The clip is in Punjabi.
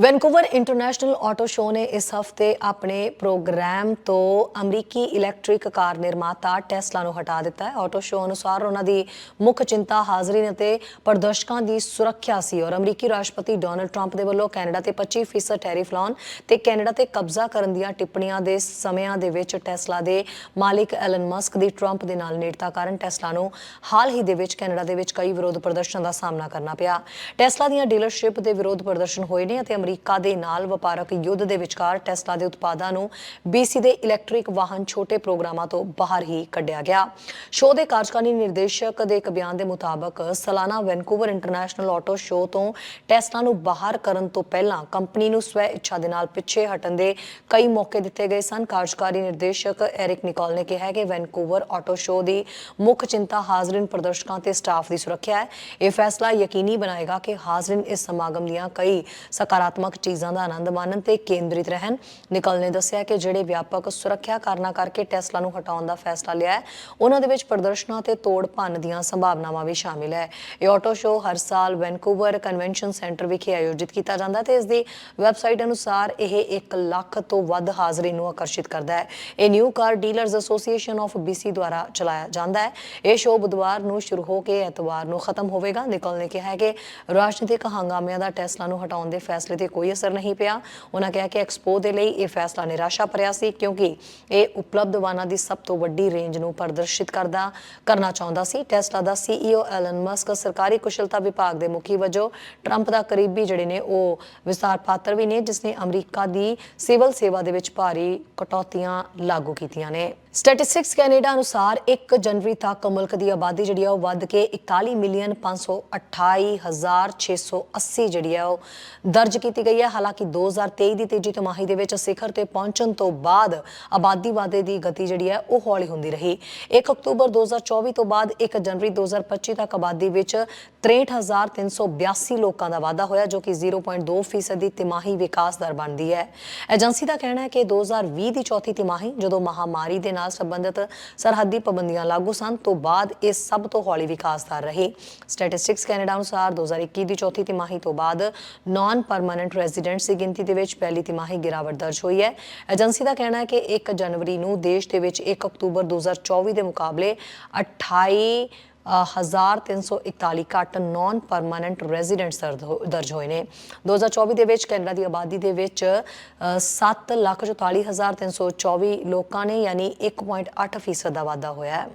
ਵੈਨਕੂਵਰ ਇੰਟਰਨੈਸ਼ਨਲ ਆਟੋ ਸ਼ੋਅ ਨੇ ਇਸ ਹਫ਼ਤੇ ਆਪਣੇ ਪ੍ਰੋਗਰਾਮ ਤੋਂ ਅਮਰੀਕੀ ਇਲੈਕਟ੍ਰਿਕ ਕਾਰ ਨਿਰਮਾਤਾ ਟੈਸਲਾ ਨੂੰ ਹਟਾ ਦਿੱਤਾ ਹੈ। ਆਟੋ ਸ਼ੋਅ ਅਨੁਸਾਰ ਉਹਨਾਂ ਦੀ ਮੁੱਖ ਚਿੰਤਾ ਹਾਜ਼ਰੀਨ ਅਤੇ ਪ੍ਰਦਰਸ਼ਕਾਂ ਦੀ ਸੁਰੱਖਿਆ ਸੀ ਔਰ ਅਮਰੀਕੀ ਰਾਸ਼ਟਰਪਤੀ ਡੋਨਲਡ ਟਰੰਪ ਦੇ ਵੱਲੋਂ ਕੈਨੇਡਾ ਤੇ 25% ਟੈਰਿਫ ਲਾਉਣ ਤੇ ਕੈਨੇਡਾ ਤੇ ਕਬਜ਼ਾ ਕਰਨ ਦੀਆਂ ਟਿੱਪਣੀਆਂ ਦੇ ਸਮਿਆਂ ਦੇ ਵਿੱਚ ਟੈਸਲਾ ਦੇ ਮਾਲਿਕ ਐਲਨ ਮਸਕ ਦੀ ਟਰੰਪ ਦੇ ਨਾਲ ਨੇੜਤਾ ਕਾਰਨ ਟੈਸਲਾ ਨੂੰ ਹਾਲ ਹੀ ਦੇ ਵਿੱਚ ਕੈਨੇਡਾ ਦੇ ਵਿੱਚ ਕਈ ਵਿਰੋਧ ਪ੍ਰਦਰਸ਼ਨਾਂ ਦਾ ਸਾਹਮਣਾ ਕਰਨਾ ਪਿਆ। ਟੈਸਲਾ ਦੀਆਂ ਡੀਲਰਸ਼ਿਪ ਦੇ ਵਿਰੋਧ ਪ੍ਰਦਰਸ਼ਨ ਹੋਏ ਨੇ ਅਤੇ ਅਮਰੀਕਾ ਦੇ ਨਾਲ ਵਪਾਰਕ ਯੁੱਧ ਦੇ ਵਿਚਕਾਰ ਟੈਸਲਾ ਦੇ ਉਤਪਾਦਾਂ ਨੂੰ BC ਦੇ ਇਲੈਕਟ੍ਰਿਕ ਵਾਹਨ ਛੋਟੇ ਪ੍ਰੋਗਰਾਮਾਂ ਤੋਂ ਬਾਹਰ ਹੀ ਕੱਢਿਆ ਗਿਆ। ਸ਼ੋਅ ਦੇ ਕਾਰਜਕਾਰੀ ਨਿਰਦੇਸ਼ਕ ਦੇ ਇੱਕ ਬਿਆਨ ਦੇ ਮੁਤਾਬਕ, ਸਾਲਾਨਾ ਵੈਨਕੂਵਰ ਇੰਟਰਨੈਸ਼ਨਲ ਆਟੋ ਸ਼ੋਅ ਤੋਂ ਟੈਸਲਾ ਨੂੰ ਬਾਹਰ ਕਰਨ ਤੋਂ ਪਹਿਲਾਂ ਕੰਪਨੀ ਨੂੰ ਸਵੈ ਇੱਛਾ ਦੇ ਨਾਲ ਪਿੱਛੇ ਹਟਣ ਦੇ ਕਈ ਮੌਕੇ ਦਿੱਤੇ ਗਏ ਸਨ। ਕਾਰਜਕਾਰੀ ਨਿਰਦੇਸ਼ਕ ਐਰਿਕ ਨਿਕੋਲ ਨੇ ਕਿਹਾ ਕਿ ਵੈਨਕੂਵਰ ਆਟੋ ਸ਼ੋਅ ਦੀ ਮੁੱਖ ਚਿੰਤਾ ਹਾਜ਼ਰੀਨ ਪ੍ਰਦਰਸ਼ਕਾਂ ਤੇ ਸਟਾਫ ਦੀ ਸੁਰੱਖਿਆ ਹੈ। ਇਹ ਫੈਸਲਾ ਯਕੀਨੀ ਬਣਾਏਗਾ ਕਿ ਹਾਜ਼ਰੀਨ ਇਸ ਸਮਾਗਮ ਦੀਆਂ ਕਈ ਸਕਾਰਾਤਮਕ ਚੀਜ਼ਾਂ ਦਾ ਆਨੰਦ ਮਾਣਨ ਤੇ ਕੇਂਦਰਿਤ ਰਹਿਣ। ਨਿਕਲ ਨੇ ਦੱਸਿਆ ਕਿ ਜਿਹੜੇ ਵਿਆਪਕ ਸੁਰੱਖਿਆ ਕਾਰਨਾਂ ਕਰਕੇ ਟੈਸਲਾ ਨੂੰ ਹਟਾਉਣ ਦਾ ਫੈਸਲਾ ਲਿਆ ਹੈ, ਉਹਨਾਂ ਦੇ ਵਿੱਚ ਪ੍ਰਦਰਸ਼ਨਾਂ ਤੇ ਤੋੜ ਭੰਨ ਦੀਆਂ ਸੰਭਾਵਨਾਵਾਂ ਵੀ ਸ਼ਾਮਿਲ ਹੈ। ਇਹ ਆਟੋ ਸ਼ੋਅ ਹਰ ਸਾਲ ਵੈਨਕੂਵਰ ਕਨਵੈਨਸ਼ਨ ਸੈਂਟਰ ਵਿਖੇ ਆਯੋਜਿਤ ਕੀਤਾ ਜਾਂਦਾ ਤੇ ਇਸ ਦੀ ਵੈਬਸਾਈਟ ਅਨੁਸਾਰ ਇਹ 1 ਲੱਖ ਤੋਂ ਵੱਧ ਹਾਜ਼ਰੀ ਨੂੰ ਆਕਰਸ਼ਿਤ ਕਰਦਾ ਹੈ। ਇਹ new car dealers association of BC ਦੁਆਰਾ ਚਲਾਇਆ ਜਾਂਦਾ ਹੈ। ਇਹ ਸ਼ੋਅ ਬੁੱਧਵਾਰ ਨੂੰ ਸ਼ੁਰੂ ਹੋ ਕੇ ਐਤਵਾਰ ਨੂੰ ਖਤਮ ਹੋਵੇਗਾ। ਨਿਕਲ ਨੇ ਕਿਹਾ ਹੈ ਕਿ ਰਾਜਨੀਤਿਕ ਹੰਗਾਮਿਆਂ ਦਾ ਟੈਸਲਾ ਨੂੰ ਹਟਾਉਣ ਦੇ ਫੈਸਲੇ ਤੇ ਕੋਈ ਅਸਰ ਨਹੀਂ ਪਿਆ। ਉਹਨਾਂ ਕਿਹਾ ਕਿ ਐਕਸਪੋ ਦੇ ਲਈ ਇਹ ਫੈਸਲਾ ਨਿਰਾਸ਼ਾ ਭਰਿਆ ਸੀ ਕਿਉਂਕਿ ਇਹ ਉਪਲਬਧ ਵਾਹਨਾਂ ਦੀ ਸਭ ਤੋਂ ਵੱਡੀ ਰੇਂਜ ਨੂੰ ਪ੍ਰਦਰਸ਼ਿਤ ਕਰਦਾ, ਕਰਨਾ ਚਾਹੁੰਦਾ ਸੀ। ਟੈਸਲਾ ਦਾ CEO ਐਲਨ ਮਸਕ ਸਰਕਾਰੀ ਕੁਸ਼ਲਤਾ ਵਿਭਾਗ ਦੇ ਮੁਖੀ ਵਜੋਂ ਟਰੰਪ ਦਾ ਕਰੀਬੀ ਜਿਹੜੇ ਨੇ ਉਹ ਵਿਸਤਾਰ ਪਾਤਰ ਵੀ ਨੇ, ਜਿਸ ਨੇ ਅਮਰੀਕਾ ਦੀ ਸਿਵਲ ਸੇਵਾ ਦੇ ਵਿੱਚ ਭਾਰੀ ਕਟੌਤੀਆਂ ਲਾਗੂ ਕੀਤੀਆਂ ਨੇ। ਸਟੈਟਿਸਟਿਕਸ ਕੈਨੇਡਾ ਅਨੁਸਾਰ 1 ਜਨਵਰੀ ਤੱਕ ਮੁਲਕ ਦੀ ਆਬਾਦੀ ਜਿਹੜੀ ਆ ਉਹ ਵੱਧ ਕੇ 41 ਮਿਲੀਅਨ 528680 ਜਿਹੜੀ ਆ ਉਹ ਦਰਜ ਕੀਤੀ ਗਈ ਹੈ ਹਾਲਾਂਕਿ 2023 ਦੀ ਤੀਜੀ ਤਿਮਾਹੀ ਦੇ ਵਿੱਚ ਸਿਖਰ ਤੇ ਪਹੁੰਚਣ ਤੋਂ ਬਾਅਦ ਆਬਾਦੀ ਵਾਧੇ ਦੀ ਗਤੀ ਜਿਹੜੀ ਹੈ ਉਹ ਹੌਲੀ ਹੁੰਦੀ ਰਹੀ। 1 ਅਕਤੂਬਰ 2024 ਤੋਂ ਬਾਅਦ 1 ਜਨਵਰੀ 2025 ਤੱਕ ਆਬਾਦੀ ਵਿੱਚ 63382 ਲੋਕਾਂ ਦਾ ਵਾਧਾ ਹੋਇਆ, ਜੋ ਕਿ 0.2% ਫੀਸਦ ਦੀ ਤਿਮਾਹੀ ਵਿਕਾਸ ਦਰ ਬਣਦੀ ਹੈ। ਏਜੰਸੀ ਦਾ ਕਹਿਣਾ ਹੈ ਕਿ 2020 ਦੀ ਚੌਥੀ ਤਿਮਾਹੀ ਜਦੋਂ ਮਹਾਮਾਰੀ ਦੇ ਨਾਲ ਸੰਬੰਧਿਤ ਸਰਹੱਦੀ ਪਾਬੰਦੀਆਂ ਲਾਗੂ ਸਨ। ਤੋਂ ਬਾਅਦ ਇਹ ਸਭ ਤੋਂ ਹੌਲੀ ਵਿਕਾਸ ਦਰ ਰਹੀ। ਸਟੈਟਿਸਟਿਕਸ ਕੈਨੇਡਾ ਅਨੁਸਾਰ 2021 ਦੀ ਚੌਥੀ ਤਿਮਾਹੀ ਤੋਂ ਬਾਅਦ ਨਾਨ ਪਰਮਨੈਂਟ ਰੈਜ਼ੀਡੈਂਟਸ ਦੀ ਗਿਣਤੀ ਦੇ ਵਿੱਚ ਪਹਿਲੀ ਤਿਮਾਹੀ ਗਿਰਾਵਟ ਦਰਜ ਹੋਈ ਹੈ। ਏਜੰਸੀ ਦਾ ਕਹਿਣਾ ਹੈ ਕਿ 1 ਜਨਵਰੀ ਨੂੰ ਦੇਸ਼ ਦੇ ਵਿੱਚ 1 ਅਕਤੂਬਰ 2024 ਦੇ ਮੁਕਾਬਲੇ 28 1341 ਘੱਟ ਨਾਨ ਪਰਮਨੈਂਟ ਰੈਜ਼ੀਡੈਂਟਸ ਦਰਜ ਹੋਏ ਨੇ। 2024 ਦੇ ਵਿੱਚ ਕੈਨੇਡਾ ਦੀ ਆਬਾਦੀ ਦੇ ਵਿੱਚ 744324 ਲੋਕਾਂ ਨੇ ਯਾਨੀ 1.8% ਦਾ ਵਾਧਾ ਹੋਇਆ ਹੈ।